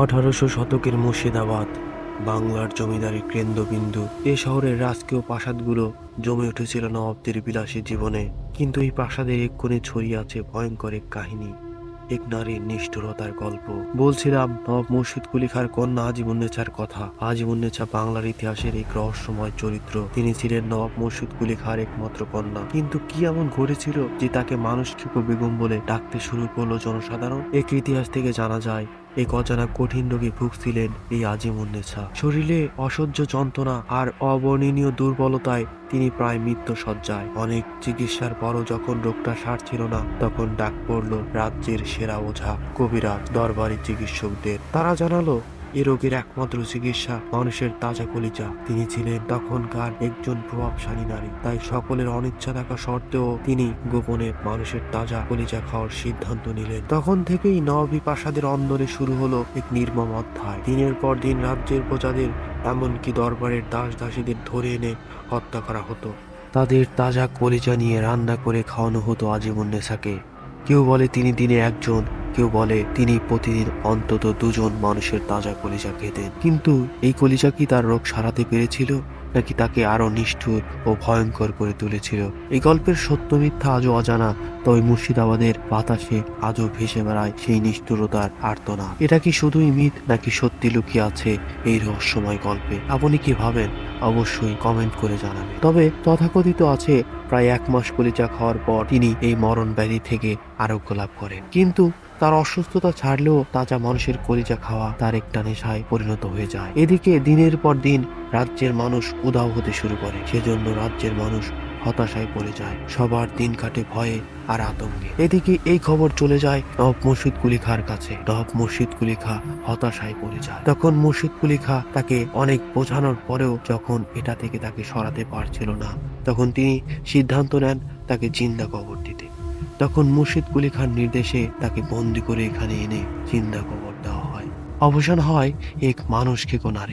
আঠারোশো শতকের মুর্শিদাবাদ, বাংলার জমিদারি কেন্দ্রবিন্দু। এ শহরের রাজকীয় প্রাসাদগুলো জমে উঠেছিল নবাবদের বিলাসী জীবনে। কিন্তু এই প্রাসাদের এক কোণে ছড়িয়ে আছে ভয়ঙ্কর এক কাহিনী, এক নারীর নিষ্ঠুরতার গল্প। বলছিলাম, নবাব মুর্শিদ কুলি খাঁর কন্যা আজিমুন্নেছার কথা। আজিমুন্নেছা বাংলার ইতিহাসের এক রহস্যময় চরিত্র। তিনি ছিলেন নবাব মুর্শিদ কুলি খাঁর একমাত্র কন্যা। কিন্তু কি এমন ঘটেছিল যে তাকে মানুষ বেগম বলে ডাকতে শুরু করল জনসাধারণ? এক ইতিহাস থেকে জানা যায় এক অজানা কঠিন রোগে ভুগছিলেন এই আজিমুন্নেছা। শরীরে অসহ্য যন্ত্রণা আর অবর্ণনীয় দুর্বলতায় তিনি প্রায় মৃত্যু সজ্জায় অনেক চিকিৎসার পরও যখন রোগটা সারছিল না, তখন ডাক পড়ল রাজ্যের সেরা ওঝা কবিরাজ দরবারি চিকিৎসকদের। তারা জানালো এ রোগের একমাত্র চিকিৎসা মানুষের তাজা কলিজা। তিনি ছিলেন তখনকার একজন প্রভাবশালী নারী। তাই সকলের অনিচ্ছা থাকা সত্ত্বেও তিনি গোপনে মানুষের তাজা কলিজা খাওয়ার সিদ্ধান্ত নিলেন। তখন থেকেই নবী প্রাসাদের অন্দরে শুরু হলো এক নির্মম অধ্যায়। দিনের পর দিন রাজ্যের প্রজাদের, এমনকি দরবারের দাস দাসীদের ধরে এনে হত্যা করা হতো। তাদের তাজা কলিজা নিয়ে রান্না করে খাওয়ানো হতো আজীবন আজিমুন্নেসাকে কেউ বলে তিনি দিনে একজন কেউ বলে, তিনি প্রতিদিন অন্তত দুজন মানুষের তাজা কলিজা খেতেন। কিন্তু এই কলিজা কি তার রোগ সারাতে পেরেছিল, নাকি তাকে আরও নিষ্ঠুর ও ভয়ঙ্কর করে তুলেছিল? এই গল্পের সত্য মিথ্যা আজও অজানা, তবে মুর্শিদাবাদের বাতাসে আজও ভেসে বেড়ায় সেই নিষ্ঠুরতার আর্তনা। এটা কি শুধুই মিথ, নাকি সত্যি লুকিয়ে আছে এই রহস্যময় গল্পে? আপনি কি ভাবেন? অবশ্যই কমেন্ট করে জানাবেন। তবে তথাকথিত আছে, প্রায় এক মাস কলিজা খাওয়ার পর তিনি এই মরণ ব্যাধি থেকে আরোগ্য লাভ করেন। কিন্তু তার অসুস্থতা ছাড়লেও তাজা মানুষের কলিজা খাওয়া তার একটা নেশায় পরিণত হয়ে যায়। এদিকে দিনের পর দিন রাজ্যের মানুষ উদাও হতে শুরু করে, সেজন্য রাজ্যের মানুষ হতাশায় পড়ে যায়। সবার দিন কাটে ভয়ে আর আতঙ্কে। এদিকে এই খবর চলে যায় নব মুর্শিদ কুলি খার কাছে। নব মুর্শিদ কুলি খা হতাশায় পড়ে যায়। তখন মুর্শিদ কুলি খা তাকে অনেক বোঝানোর পরেও যখন এটা থেকে তাকে সরাতে পারছিল না, তখন তিনি সিদ্ধান্ত নেন তাকে জিন্দা কবর দিতে। তখন মুর্শিদ কুলি খান নির্দেশে তাকে বন্দি করে এখানে এনে চিন্তা কবর দেওয়া হয়। অবসান হয় এক মানুষকে নারী